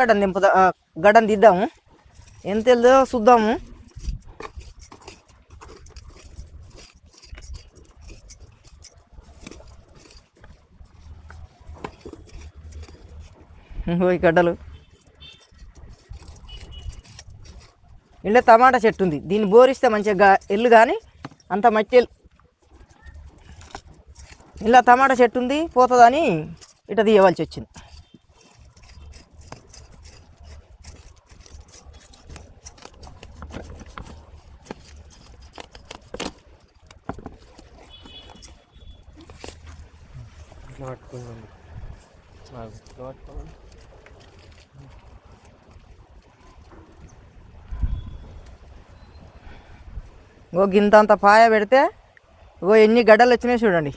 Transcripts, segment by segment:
గడ్డను దింపుదా గడ్డను దిద్దాము. ఎంత వెళ్దో చూద్దాము. ఈ గడ్డలు. ఇంట్లో టమాటా చెట్టు ఉంది. దీన్ని బోరిస్తే మంచిగా ఎల్లు కానీ అంత మట్టి ఇలా టమాటా చెట్టు ఉంది పోతుందని ఇట తీయవలసి వచ్చింది. ఇట్లా పట్టుకుందండి నాకు ఇట్లా పట్టుకోండి ఇంకో గింత అంత పాయ పెడితే ఇగో ఎన్ని గడ్డలు వచ్చినాయి చూడండి.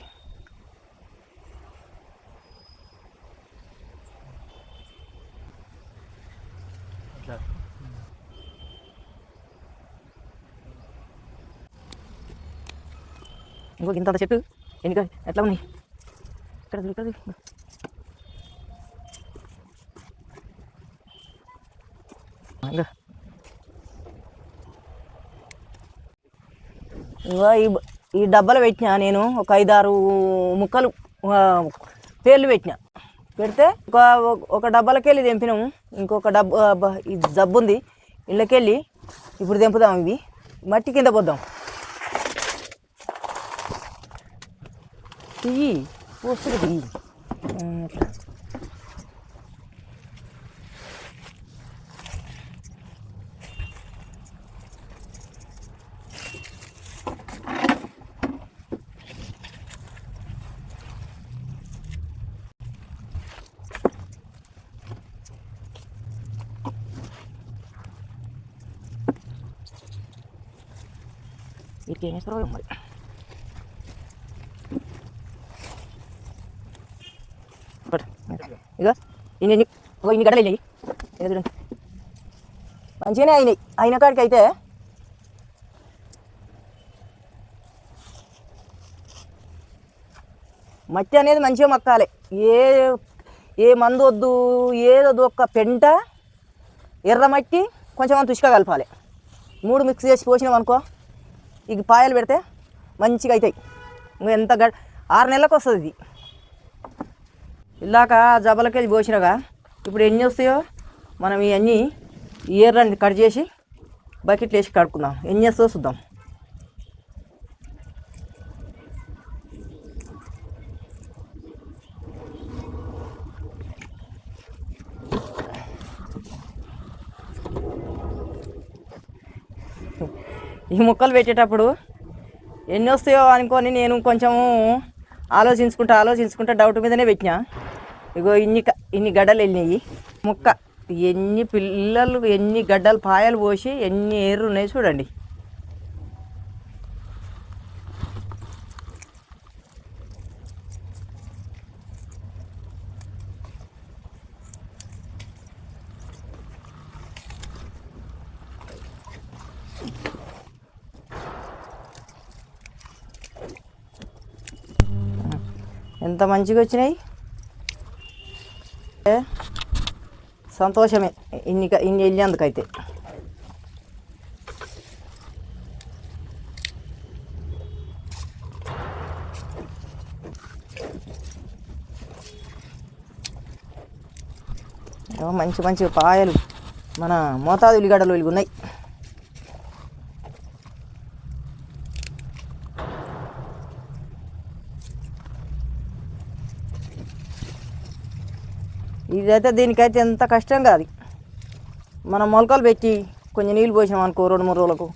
ఇంకో గింత అంత చెట్టు ఎన్ని ఎట్లా ఉన్నాయి? ఇక్కడ ఇక్కడ ఈ ఈ డబ్బాలు పెట్టినా నేను ఒక ఐదారు ముక్కలు పేర్లు పెట్టిన. పెడితే ఒక ఒక డబ్బాలకెళ్ళి తెంపినాము. ఇంకొక డబ్బా బ- ఈ జబ్బు ఉంది ఇళ్ళకెళ్ళి ఇప్పుడు తెంపుదాం ఇవి. మట్టి కింద పోద్దాం. ఇవి పోస్తుంది తీయి ఆ, అట్లా. వీటికి ఏం వేస్తారో ఇన్ని ఇన్ని. ఇన్ని గడలు చూడండి మంచిగానే అయినాయి. అయిన కాడికి అయితే మట్టి అనేది మంచిగా మక్కాలి. ఏ ఏ మందు వద్దు ఏదొద్దు ఒక్క పెంట ఎర్ర మట్టి కొంచెం తుషిక కలపాలి. మూడు మిక్స్ చేసి పోసినాం అనుకో ఇక పాయలు పెడితే మంచిగా అవుతాయి ఎంత గ ఆరు నెలలకు వస్తుంది ఇది. ఇలాక జబలకెళ్ళి పోసినాగా ఇప్పుడు ఎన్ని వస్తాయో మనం ఇవన్నీ ఇయర్లని కట్ చేసి బకెట్లు వేసి కడుక్కుందాం. ఎన్ని వస్తుందో చూద్దాం. ఈ ముక్కలు పెట్టేటప్పుడు ఎన్ని వస్తాయో అనుకొని నేను కొంచెము ఆలోచించుకుంటా ఆలోచించుకుంటా డౌట్ మీదనే పెట్టినా. ఇగో ఇన్ని ఇన్ని గడ్డలు వెళ్ళినాయి. ముక్క ఎన్ని పిల్లలు ఎన్ని గడ్డలు పాయలు పోసి ఎన్ని ఏర్రు ఉన్నాయి చూడండి. ఎంత మంచిగా వచ్చినాయి? సంతోషమే ఇన్ని ఇన్ని వెళ్ళేందుకైతే మంచి మంచి పాయలు మన మోతాదు ఉల్లిగడ్డలు ఉన్నాయి ఇదైతే దీనికైతే ఎంత కష్టం కాదు. మనం మొలకలు పెట్టి కొంచెం నీళ్ళు పోసినాం అనుకో రెండు మూడు రోజులకు.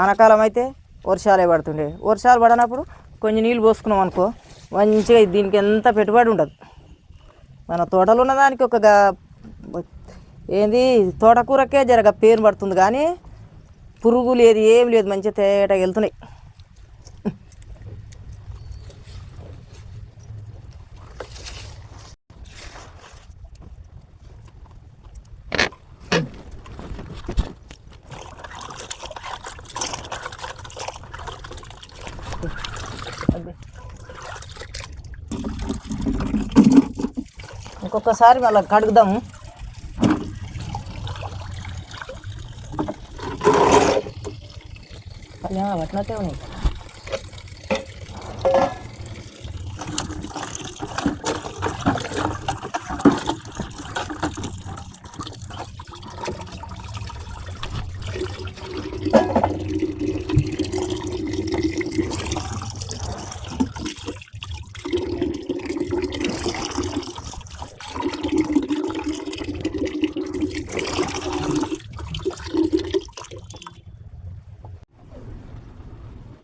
ఆనకాలం అయితే వర్షాలే పడుతుండే. వర్షాలు పడినప్పుడు కొంచెం నీళ్ళు పోసుకున్నాం అనుకో మంచిగా దీనికి ఎంత పెట్టుబడి ఉండదు. మన తోటలో ఉన్నదానికి ఒక ఏంది తోటకూరకే జరగ పేరు పడుతుంది కానీ పురుగు లేదు ఏం లేదు మంచిగా తేటగా వెళ్తున్నాయి. అది. ఇంకొకసారి అలా కడుగుదాము. పట్టినట్టే ఉన్నాయి.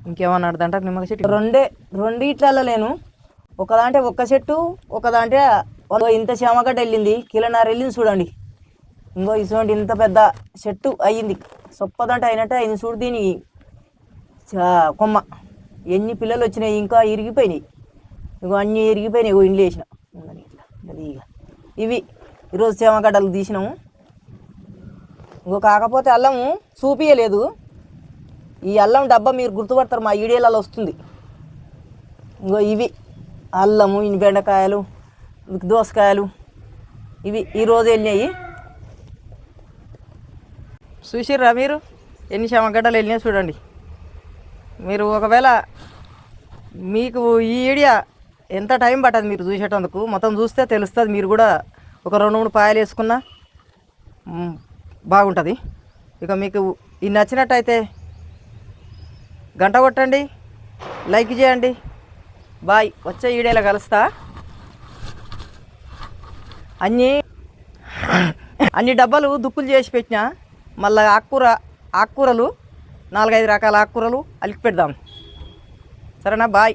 ఇంకేమన్నా అర్థంట? నిమ్మకాయ చెట్టు. రెండే రెండిట్లలో లేను. ఒకదాంటే ఒక్క చెట్టు ఒకదాంటే ఇంత చేమగడ్డ వెళ్ళింది. కిలోన్నర వెళ్ళింది చూడండి. ఇంకో ఇటువంటి ఇంత పెద్ద చెట్టు అయ్యింది. సొప్పదంటే అయినట్టే అయింది చూడు దీని. కొమ్మ. ఎన్ని పిల్లలు వచ్చినాయి ఇంకా ఇరిగిపోయినాయి. ఇగో అన్నీ ఇరిగిపోయినాయి. ఇంకో ఇండ్లు వేసిన. అది ఇక. ఇవి ఈరోజు చేమగడ్డలు తీసినాము. ఇంకో కాకపోతే అల్లము చూపియలేదు. ఈ అల్లం డబ్బా మీరు గుర్తుపడతారు మా ఈడియాలలో వస్తుంది. ఇంకో ఇవి అల్లము ఇన్ని బెండకాయలు దోసకాయలు ఇవి ఈరోజు వెళ్ళినాయి. చూసిర్రా మీరు? ఎన్ని శమగడ్డలు వెళ్ళినాయి చూడండి. మీరు ఒకవేళ మీకు ఈ ఏడియా ఎంత టైం పట్టదు మీరు చూసేటందుకు? మొత్తం చూస్తే తెలుస్తుంది మీరు కూడా ఒక రెండు మూడు పాయలు వేసుకున్నా బాగుంటుంది. ఇక మీకు ఇది నచ్చినట్టయితే గంట కొట్టండి. లైక్ చేయండి. బాయ్. వచ్చే ఈడేలా కలుస్తా. అన్నీ అన్ని డబ్బాలు దుక్కులు చేసి పెట్టిన. మళ్ళీ ఆకుకూర ఆకుకూరలు నాలుగైదు రకాల ఆకుకూరలు అలికి పెడదాం. సరేనా? బాయ్.